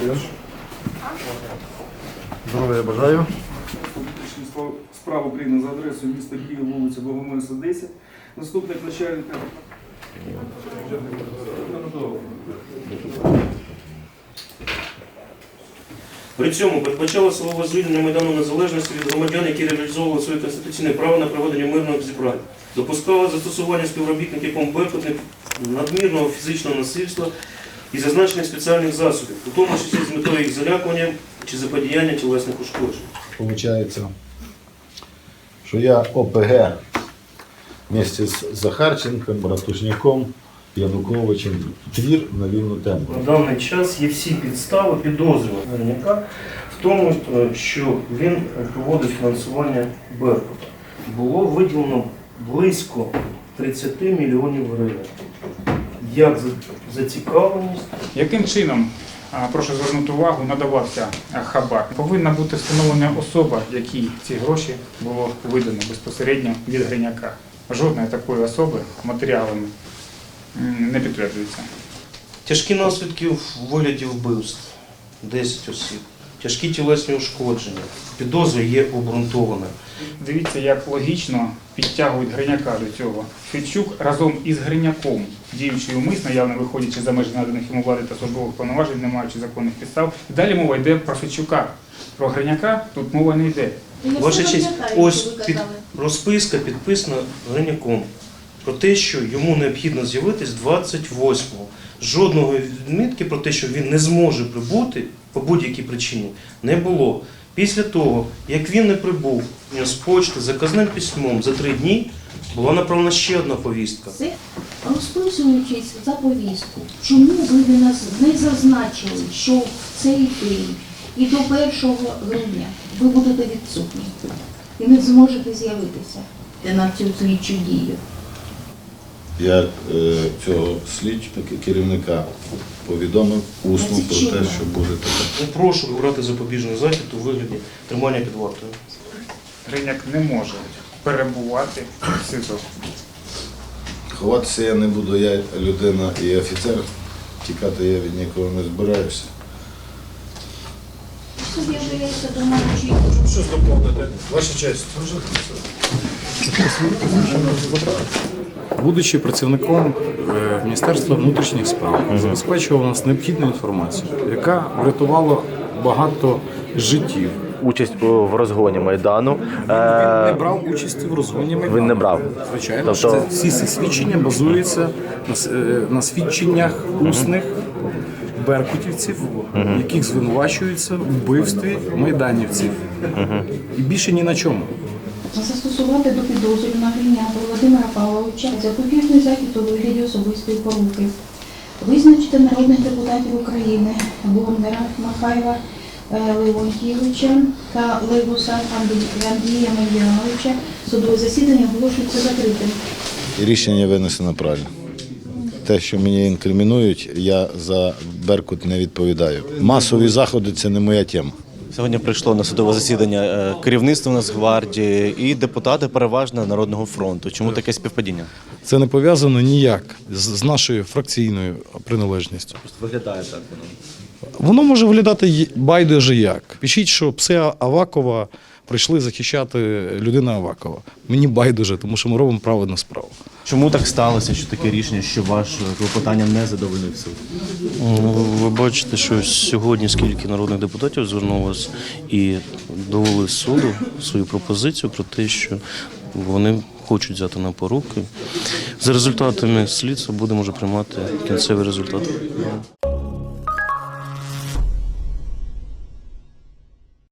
Дякую. Здоров'я бажаю. Внутрішні справ- справ України за адресою міста Київ, вулиця Богомольця, 10. Наступник начальника. При цьому передбачалося слово звільнення Майдану Незалежності від громадян, які реалізовували своє конституційне право на проведення мирного зібрання. Допускало застосування співробітників помберкутних надмірного фізичного насильства і зазначених спеціальних засобів, у тому числі з метою їх залякування чи заподіяння тілесних ушкоджень. Получается, что я ОПГ вместе с Захарченком, Братушняком, Януковичем твір на вільну тему. На даний час є всі підстави підозрювати Горняка в тому, е, що він проводить фінансування Беркута. Було виділено близько 30 мільйонів гривень. Як за- зацікавленість Яким чином, прошу звернути увагу, надавався хабар? Повинна бути встановлена особа, якій ці гроші було видано безпосередньо від Гриняка. Жодної такої особи матеріалами не підтверджується. Тяжкі наслідки в вигляді вбивств 10 осіб, тяжкі тілесні ушкодження. Підозра є обґрунтована. Дивіться, як логічно підтягують Гриняка до цього. Федчук разом із Гриняком, діючи умисно, явно виходячи за межі наданих йому влади та службових повноважень, не маючи законних підстав. Далі мова йде про Федчука. Про Гриняка тут мова не йде. Я Ваша честь, ось під розписка підписана Гриняком про те, що йому необхідно з'явитись 28-го. Жодного відмітки про те, що він не зможе прибути по будь-якій причині, не було. Після того, як він не прибув з почти заказним письмом за три дні, була направлена ще одна повістка. Це розписуючись за повістку, чому ви нас не зазначили, що в цей день і до 1 грудня ви будете відсутні і не зможете з'явитися на цю слідчу дію? Я е, цього слідчого керівника повідомив усно про те, що буде таке. Ну, прошу вибрати запобіжний захід у вигляді тримання під вартою. Гриняк не може перебувати в СИЗО. Ховатися я не буду, я людина і офіцер. Тікати я від нікого не збираюся. Щось доповнити. Ваша честь. Будучи працівником е, Міністерства внутрішніх справ, забезпечував нас необхідну інформацію, яка врятувала багато життів. участь у- в розгоні Майдану. Він не Е, брав участі в розгоні Майдану. Він не брав. Звичайно, Тобто- це, всі ці свідчення базуються на, е, на свідченнях усних беркутівців, яких звинувачуються в вбивстві майданівців. І більше ні на чому. Застосувати до підозрюваного Гринята Володимира Павловича запобіжний захід у вигляді особистої поруки, визначити народних депутатів України Бондаря Махайла е, Леонтійовича та Левуса Андрія Мельяновича. Судове засідання оголошується закритим. Рішення винесено правильно. Те, що мені інкримінують, я за Беркут не відповідаю. Масові заходи це не моя тема. Сьогодні прийшло на судове засідання е, керівництво Нацгвардії і депутати переважно Народного фронту. Чому таке співпадіння? Це не пов'язано ніяк з, нашою фракційною приналежністю. Просто виглядає так воно. Воно може виглядати байдуже як. Пишіть, що пси Авакова прийшли захищати людина Авакова. Мені байдуже, тому що ми робимо правильну справу. Чому так сталося, що таке рішення, що ваше клопотання не задовольнив суд? Ну, Ви бачите, що сьогодні скільки народних депутатів звернулося і довели суду свою пропозицію про те, що вони хочуть взяти на поруки. За результатами слідства будемо вже приймати кінцевий результат.